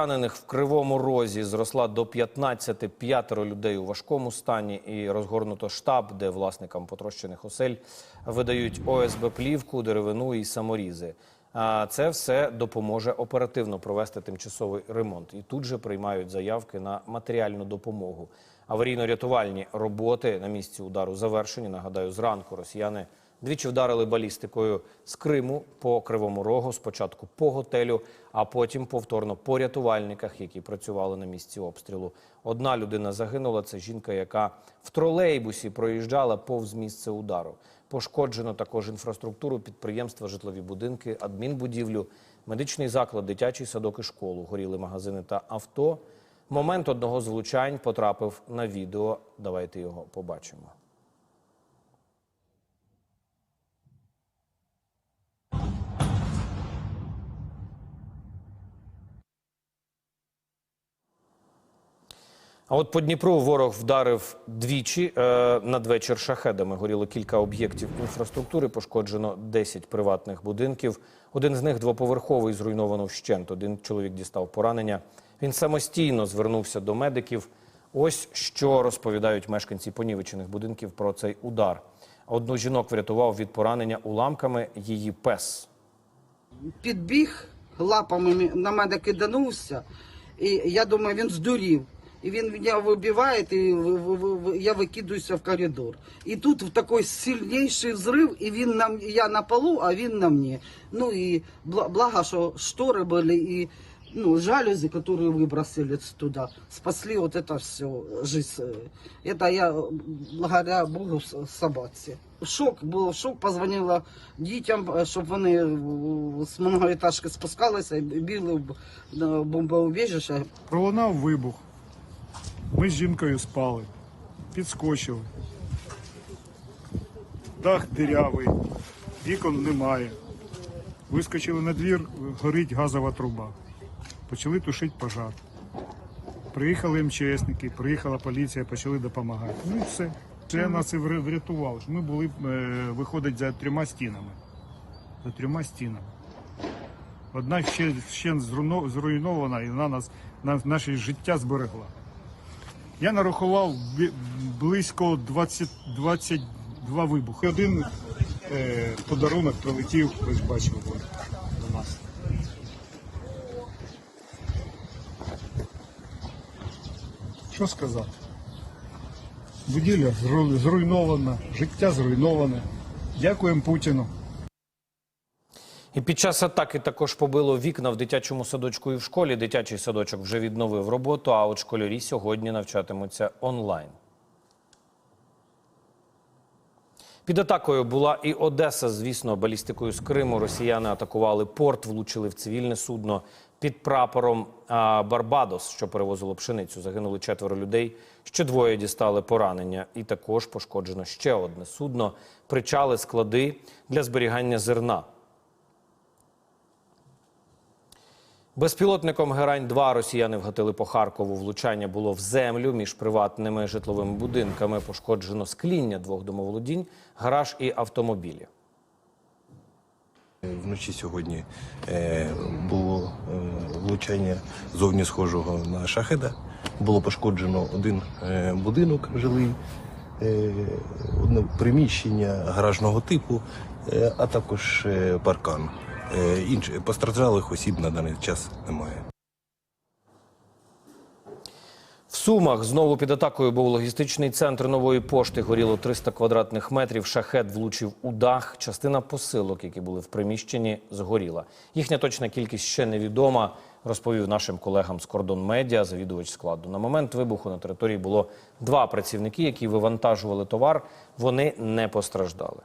Ранених в Кривому Розі зросла до 15 п'ятеро людей у важкому стані і розгорнуто штаб, де власникам потрощених осель видають ОСБ плівку, деревину і саморізи. А це все допоможе оперативно провести тимчасовий ремонт. І тут же приймають заявки на матеріальну допомогу. Аварійно-рятувальні роботи на місці удару завершені. Нагадаю, зранку росіяни двічі вдарили балістикою з Криму по Кривому Рогу, спочатку по готелю, а потім повторно по рятувальниках, які працювали на місці обстрілу. Одна людина загинула. Це жінка, яка в тролейбусі проїжджала повз місце удару. Пошкоджено також інфраструктуру, підприємства, житлові будинки, адмінбудівлю, медичний заклад, дитячий садок і школу. Горіли магазини та авто. Момент одного з влучань потрапив на відео. Давайте його побачимо. А от по Дніпру ворог вдарив двічі е, надвечір шахедами. Горіло кілька об'єктів інфраструктури, пошкоджено 10 приватних будинків. Один з них двоповерховий зруйновано вщент. Один чоловік дістав поранення. Він самостійно звернувся до медиків. Ось що розповідають мешканці понівечених будинків про цей удар. Одну жінок врятував від поранення уламками її пес. підбіг лапами на мене киданувся, і я думаю, він здурів. І він мене вибиває, і в- в- в- я викидуюся в коридор. І тут такий сильніший взрив, і він на м- я на полу, а він на мені. Ну і бла- благо, що штори були і ну, жалюзи, которые выбросили туда, спасли вот это все, жизнь. Это я благодаря Богу с- собаці. Шок був, шок, позвонила дітям, щоб вони е, з многоэтажки спускалися і бігли в на бомбоубіжище. Пролунав вибух. Ми з жінкою спали, підскочили. Дах дирявий, вікон немає. Вискочили на двір, горить газова труба. Почали тушити пожар. Приїхали МЧСники, приїхала поліція, почали допомагати. Ну і все. Це нас і врятувало. Ми були, е, виходить, за трьома стінами. За трьома стінами. Одна ще, ще зруйнована і вона нас на наше життя зберегла. Я нарахував близько 20, 22 вибухи. Один е, подарунок прилетів, ви ж бачили до нас. Що сказати? Будівля зруйнована, життя зруйноване. Дякуємо Путіну. І під час атаки також побило вікна в дитячому садочку і в школі. Дитячий садочок вже відновив роботу, а от школярі сьогодні навчатимуться онлайн. Під атакою була і Одеса. Звісно, балістикою з Криму росіяни атакували порт, влучили в цивільне судно під прапором Барбадос, що перевозило пшеницю. Загинули четверо людей. Ще двоє дістали поранення. І також пошкоджено ще одне судно. Причали склади для зберігання зерна. Безпілотником Герань-2 росіяни вгатили по Харкову. Влучання було в землю між приватними житловими будинками. Пошкоджено скління двох домоволодінь, гараж і автомобілі. Вночі сьогодні е, було е, влучання зовні схожого на шахеда. Було пошкоджено один е, будинок жилий, одне приміщення гаражного типу, а також паркан. Е, інші постраждалих осіб на даний час немає. В Сумах знову під атакою був логістичний центр нової пошти. Горіло 300 квадратних метрів. Шахет влучив у дах. Частина посилок, які були в приміщенні, згоріла. Їхня точна кількість ще невідома. Розповів нашим колегам з кордон медіа, завідувач складу. На момент вибуху на території було два працівники, які вивантажували товар. Вони не постраждали.